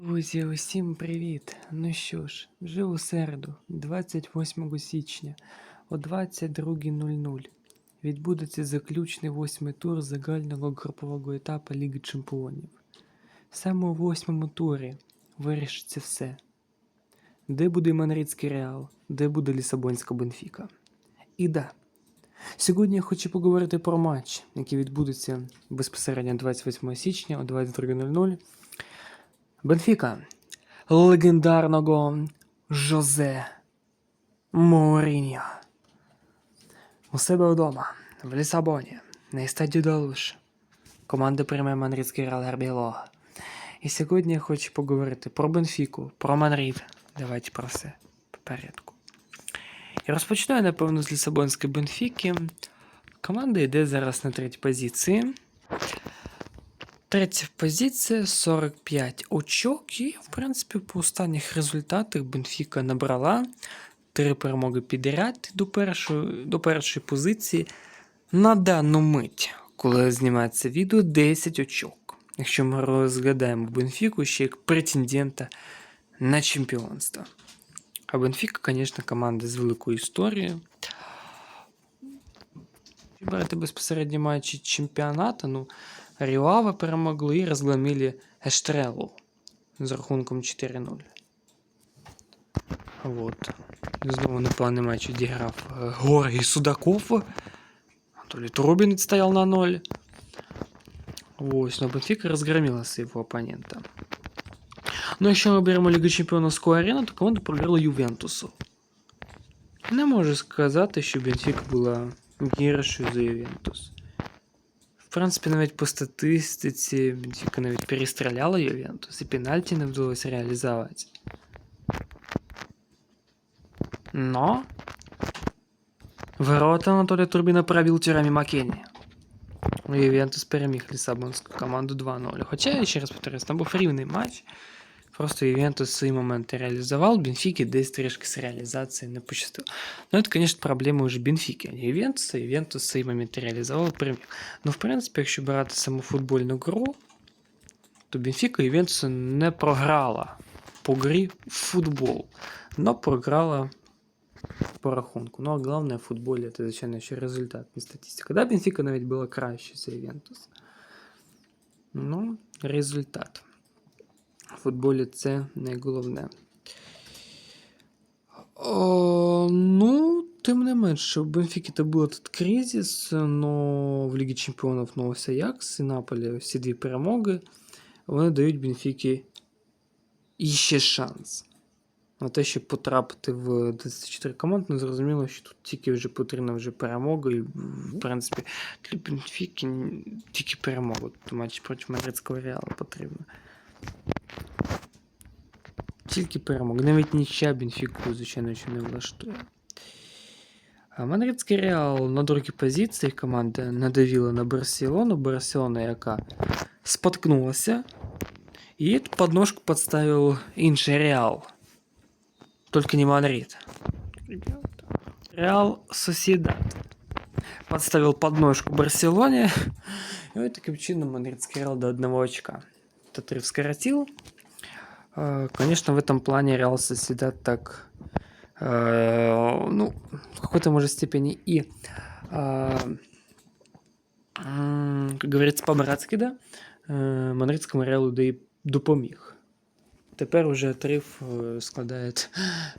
Друзі, усім привіт! Ну що ж, вже у середу, 28 січня о 22.00 відбудеться заключний восьмий тур загального групового етапу Ліги Чемпіонів. Саме у восьмому турі вирішиться все. Де буде Манрицький Реал, де буде Лісабонська Бенфіка. І да, сьогодні я хочу поговорити про матч, який відбудеться безпосередньо 28 січня о 22.00 Бенфіка легендарного Жозе Моуріньо. У себе вдома, в Лісабоні, на естаді Далуш. Команда прийме Манрідський Реал Гарбіло. І сьогодні я хочу поговорити про Бенфіку, про Манрід. Давайте про все по порядку. І розпочну я, напевно, з Лісабонської Бенфіки. Команда йде зараз на третій позиції. Третя позиція 45 очок. І, в принципі, по останніх результатах Бенфіка набрала три перемоги підряд до першої, до першої позиції. На дану мить, коли знімається відео, 10 очок. Якщо ми розглядаємо Бенфіку ще як претендента на чемпіонство. А Бенфіка, звісно, команда з великою історією. Брати безпосередні матчі чемпіонату, ну. Ріуава перемогли і розгромили Ештрелу з рахунком 4-0. Вот. Знову непоганий матч відіграв е, Георгій Судаков. Анатолій Трубін стоял на 0. Ось, но Бенфіка розгромила своего оппонента. Ну, якщо ми беремо Лігу Чемпіонську арену, то команда програла Ювентусу. Не можу сказати, що Бенфіка була гіршою за Ювентус. В принципі, навіть по статистиці Бенфіка навіть перестріляла Ювентус і пенальті не вдалося реалізувати. Но ворота Анатолія Турбіна пробив Тюрамі Макені. Ювентус переміг Лісабонську команду 2-0. Хоча, я ще раз повторюсь, там був рівний матч. Просто Ювентус свої моменти реалізував, Бенфіки десь трішки з реалізації не пощастило. Ну, це, звісно, проблема вже Бенфіки, а не Ювентуса. Ювентус свої моменти реалізував і переміг. Ну, в принципі, якщо брати саму футбольну гру, то Бенфіка Ювентусу не програла по грі в футбол, но програла по рахунку. Ну, а головне в футболі це, звичайно, ще результат, не статистика. Да, Бенфіка навіть була краще за Ювентус. Ну, результат. В футболі це найголовне. О, ну, тим не менше, в Бенфіки то був тут кризис, но в Лігі Чемпіонів ось Аякс і Наполі всі дві перемоги. Вони дають Бенфіки іще шанс. На те, щоб потрапити в 24 команд, ну зрозуміло, що тут тільки вже потрібна вже перемога, і, в принципі, для Бенфіки тільки перемога. Матч проти Мадридського Реала потрібно. Тільки перемог. Навіть нічия Бенфіку, звичайно, що не влаштує. А Мадридський Реал на другій позиції команда надавила на Барселону. Барселона, яка споткнулася. І подножку підставив інший Реал. Только не Мадрид. Реал Сосідат. Подставил подножку Барселоне. И вот таким чином Мадридский Реал до одного очка. Этот отрыв скоротил. Конечно, в этом плане Реал Сосидат так, э, ну, в какой-то, может, степени и, э, как говорится, по-братськи, да, э, Мадридському Реалу да і допоміг. Тепер уже отрив складає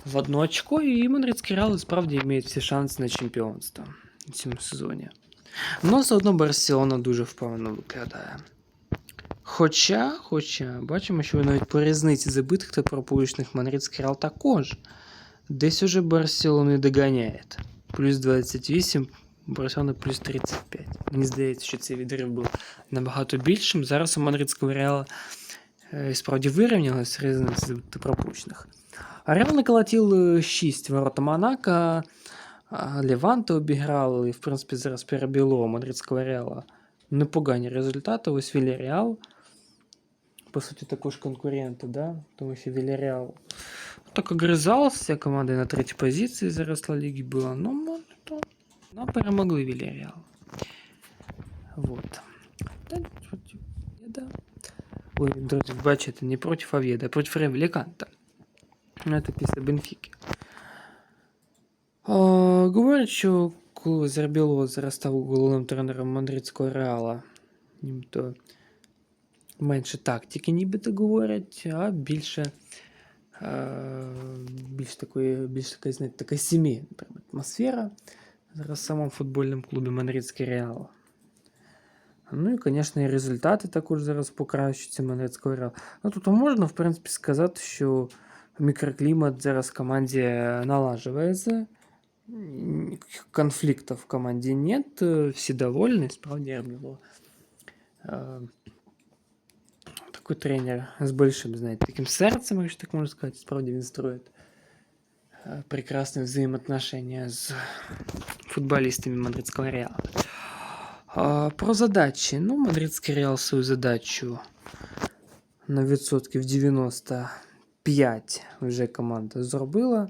в одно очко, і Мадридський Реал справді має всі шанси на чемпіонство в цьому сезоні. Но заодно Барселона дуже впевнено виглядає. Хоча, хоча, бачимо, що навіть по різниці забитих та пропущених Мадридський Реал також. Десь уже Барселону доганяє. Плюс 28, Барселона плюс 35. Мені здається, що цей відрив був набагато більшим. Зараз у Мадридського Реала е, справді вирівнялась різниця забитих пропущених. А Реал наколотив 6 ворота Монако, Леванта обіграли, і, в принципі, зараз перебіло Мадридського Реала непогані результати. Ось Вільяреал по суті, також конкуренти, да? тому що Вільяреал так огризався, команда на третій позиції зараз Ла Ліги була, ну, то, ну, перемогли Вільяреал. Вот. Да, ви, друзі, бачите, не проти Авєда, а проти Ревеліканта. Це після Бенфіки. А, говорять, що коли Зербіло зараз став головним тренером Мадридського Реала, нібито менше тактики, нібито говорять, а більше. е, Більш такої, більш така, знаєте, така сімейна прям атмосфера зараз в самому футбольному клубі Мадридський Реал. Ну і, звісно, і результати також зараз покращуються Мадридського Реалу. Ну, тут можна, в принципі, сказати, що мікроклімат зараз в команді налаживается. Никаких конфликтов в команде нет. э, Все довольны. Справді Ерміло. Э, Такой тренер с большим, знаете, таким сердцем, если так можно сказать. Справді він строит э, прекрасные взаимоотношения с футболистами Мадридского Реала. А, Про задачі. Ну, Мадридський Реал свою задачу на відсотків 95 вже команда зробила.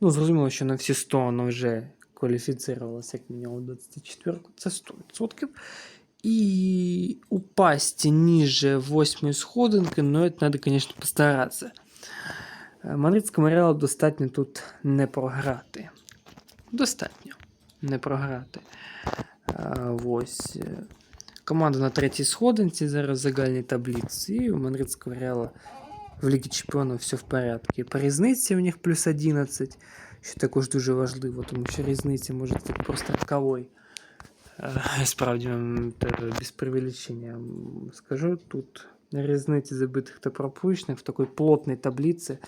Ну, зрозуміло, що на всі 100 вона вже кваліфіцировалася як мінімум 24, це 100%. І упасть ниже 8 сходинки, ну, це треба, звісно, постаратися. Е, Мадридському Реалу достатньо тут не програти. Достатньо не програти. Ось. е, Команда на третій сходинці зараз в загальній таблиці. І у Мадридського Реала в Лігі Чемпіонів все в порядку. По різниці у них плюс 11, що також дуже важливо, тому що різниця може бути просто роковой. Е, Справді, м, та без преувеличення м, скажу, тут різниці забитих та пропущенных в такой плотной таблице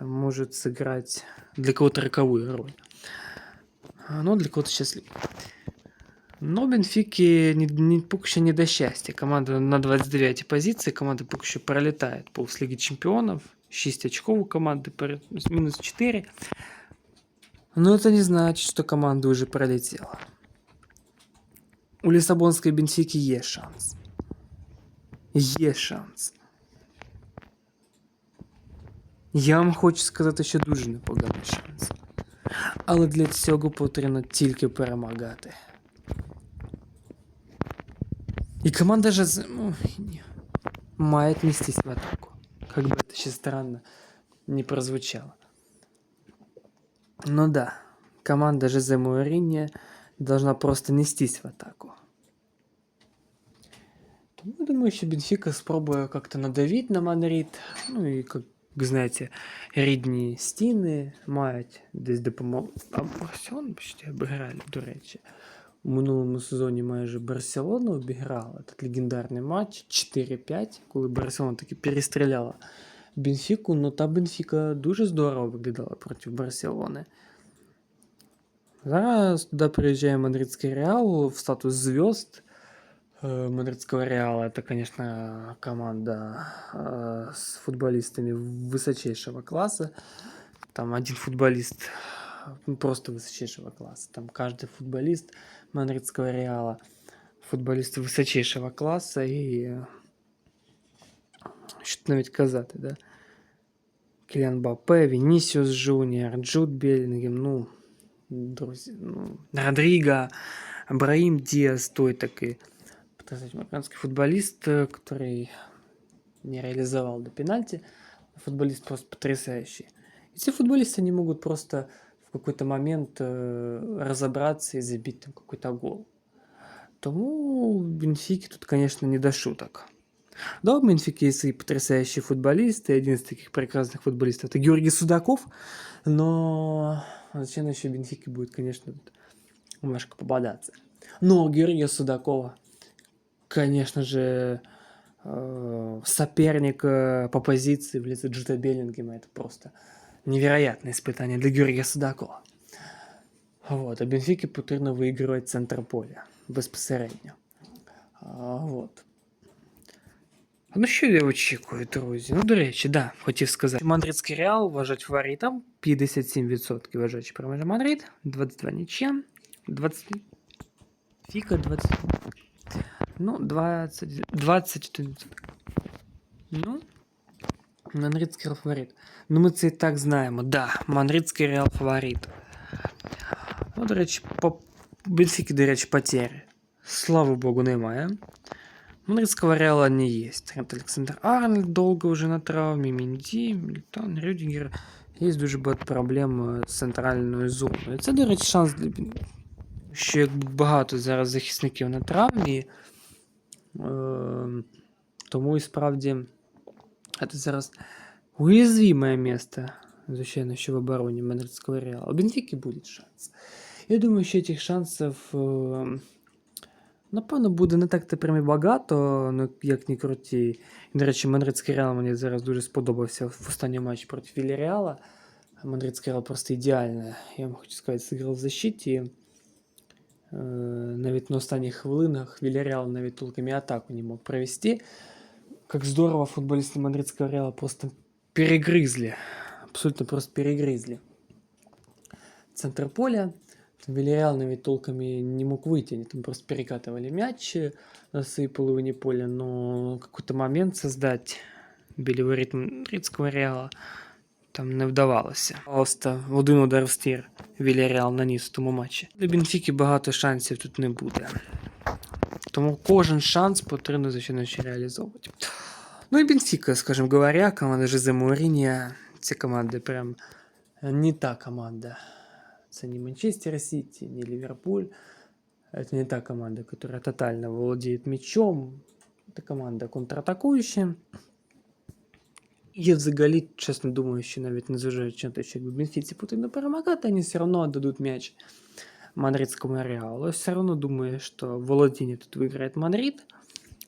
может сыграть для кого-то роковую роль. А, Но для кого-то счастливую. Но Бенфики не, не, пока що не до счастья. Команда на 29 позиции, команда пока що пролетает по Лиги Чемпионов. 6 очков у команды, перед- минус 4. Но это не значит, что команда уже пролетела. У Лиссабонской Бенфики есть шанс. Есть шанс. Я вам хочу сказати, що дуже непоганий шанс. Але для цього потрібно тільки перемагати. И команда же ну, не- мает нестись в атаку. Как бы это сейчас странно не прозвучало. Ну да, команда Жозе Мourinho должна просто нестись в атаку. Тому я думаю, що Бенфіка спробує как-то надавити на Мадрид. Ну і, як знаєте, рідні стіни мають десь допомогу. А Барселону почти обіграли, до речі. У минулому сезоні майже Барселону обіграла. Этот легендарний матч 4-5, коли Барселона таки перестріляла Бенфіку, ну та Бенфіка дуже здорово виглядала проти Барселони. Зараз туди приїжджає Мадридський Реал в статус звезд э, Мадридского Реала. Это, конечно, команда э, с футболистами высочайшего класса. Там один футболист ну, просто высочайшего класса. Там каждый футболист Мадридского Реала футболист высочайшего класса и що навіть казати, да? Кіліан Бапе, Вінісіус Джуніор, Джуд Белінгем, ну, друзі, ну, Родріго, Абраїм Діас, той такий показать, американский футболист, э, который не реализовал до пенальти. Футболист просто потрясающий. Эти футболисты не могут просто в какой-то момент э, разобраться и забить там какой-то гол. Тому Бенфики тут, конечно, не до шуток. Да, у Бенфики есть и потрясающие футболисты. и Один из таких прекрасных футболистов это Георгий Судаков. Но зачем еще Бенфики будет, конечно, тут немножко пободаться. Но у Георгия Судакова, конечно же, э, соперник э, по позиции в лице Джута Беллингема. Это просто невероятное испытание для Георгия Судакова. Вот, а Бенфіки потрібно виігрувати центр поля безпосередньо. А, вот. Ну, що я очікую, друзі? Ну, до речі, да, хотів сказати. Мадридський Реал вважать фаворитом. 57% вважають, що переможе Мадрид. 22 нічия. 20... Фіка 20... Ну, 20... 21%. Ну, Мадридський Реал фаворит. Ну, ми це і так знаємо. Да, Мадридський Реал фаворит. Ну, до речі, по Бенфіки, до речі, потери. Слава Богу, немає. Мадридского Реала не есть. Трент Александр Арнольд долго уже на травмі, Мінді, Мільтон, Рюдігер. Є дуже багато проблем з центральною зоною. Це, до речі, шанс для Бен- що якби багато зараз захисників на травмі. Е, тому і справді це зараз уязвимое место, звичайно, що в обороні Мадридського Реала. У Бенфіки буде шанс. Я думаю, що цих шансів, е, напевно, буде не так тепер і багато, ну, як ні круті. І, до речі, Мадридський Реал мені зараз дуже сподобався в останньому матчі проти Вільяреала. Мадридський Реал просто ідеально, я вам хочу сказати, зіграв в защиті. Е, навіть на останніх хвилинах Вільяреал навіть толком і атаку не мог провести. Как здорово футболисты Мадридского Реала просто перегрызли. Абсолютно просто перегрызли. Центр поля. Там Вильяреал навіть толком и не мог выйти. Они там просто перекатывали мяч на своей половине поля. Но какой-то момент создать біля ритм Мадридського Реала там не вдавалося. Просто один удар в стір Вільяреал наніс в тому матчі. Для Бенфіки багато шансів тут не буде. Тому кожен шанс потрібно, звичайно, ще реалізовувати. Ну і Бенфіка, скажімо говоря, команда Жозе Маурінія, ця команда прям не та команда. Це не Манчестер Сити, не Ливерпуль. Это не та команда, которая тотально владеет мячом. Это команда контратакующая. Я взагалі, чесно думаю, що навіть незважаючи на те, що якби Бенфіці потрібно перемагати, вони все одно віддадуть м'яч Мадридскому Реалу. Я все равно думаю, что Володіння тут виграє Мадрид.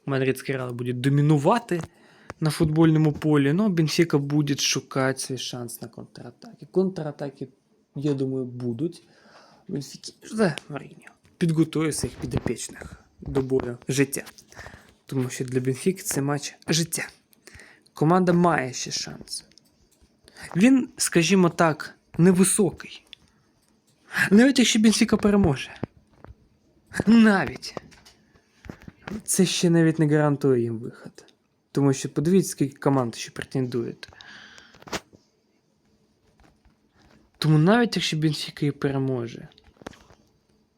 Мадридський Реал буде домінувати на футбольному полі, но Бенфіка буде шукати свій шанс на контратаки. Контратаки, я думаю, будуть. Бенфіки Жозе Маріньо підготує своїх підопічних до бою життя. Тому що для Бенфіки це матч життя. Команда має ще шанс. Він, скажімо так, невисокий. Навіть якщо Бенфіка переможе. Навіть. Це ще навіть не гарантує їм виход. Тому що подивіться, скільки команд ще претендують. Тому навіть якщо Бенфіка і переможе,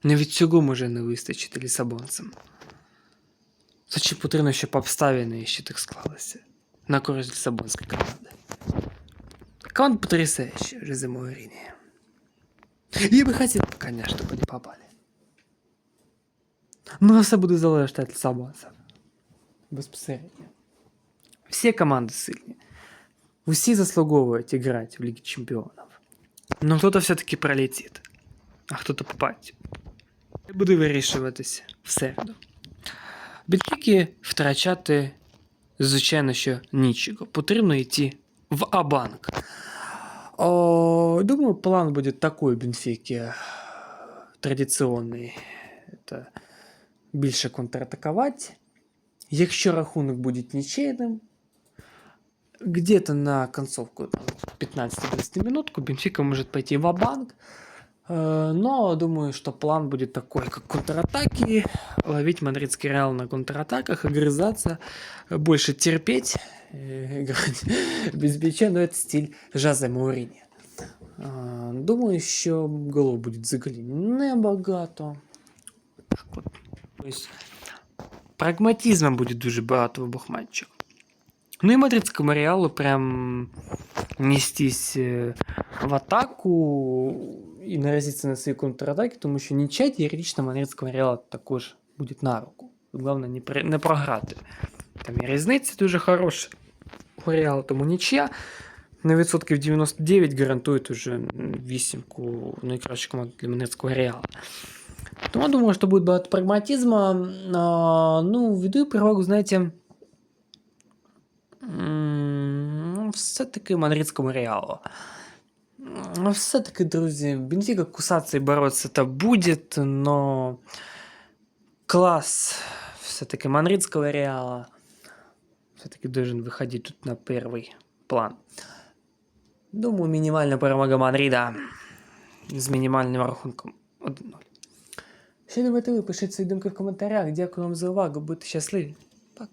навіть цього може не вистачити лісабонцям. Значить потрібно, щоб обставини ще так склалися. На користь лісабонської команди. Команда потрясающая вже зимою рівні. Я би хотів, конечно, щоб вони попали. Ну, все буде залежати від лісабонців. Безпосередньо. Всі команди сильні. Усі заслуговують грати в Лігі Чемпіонів. Но хто-то все-таки пролетить, а хто-то попасть. Буде вирішуватися в середу. Бенфіки втрачати, звичайно, що нічого. Потрібно йти в Абанк. О, думаю, план будет такой Бенфики. Традиційний. Більше контратакувати. Якщо рахунок буде нічийним, где-то на концовку там, 15-20 минутку Бенфика может пойти в банк но думаю, что план будет такой, как контратаки, ловить мадридский Реал на контратаках, огрызаться, больше терпеть, э, играть без мяча, но это стиль Жазе Мауріні. А, Думаю, що голов буде взагалі небагато. Так от. Тобто, прагматизму буде дуже багато в обох матчах. Ну і мадридському Реалу прям нестись е, в атаку і наразитися на свої контратаки, тому що нічия теоретично мадридського Реала також буде на руку. Головне не, при- не програти. Там і різниця дуже хороша у Реала, тому нічия на відсотків 99 гарантує уже вісімку найкращу команду для мадридського Реала. Тому я думаю, що буде багато прагматизму. А, ну, віддаю перевагу, знаєте, м, ну, все-таки мадридському Реалу. Ну, все-таки, друзі, Бенфіка кусаться і боротися это будет, но класс все-таки мадридского Реала все-таки должен выходить тут на первый план. Думаю, мінімальна перемога Мадрида з мінімальним рахунком 1-0. Що думаєте ви? Пишіть свої думки в коментарях. Дякую вам за увагу. Будьте щасливі. Пока.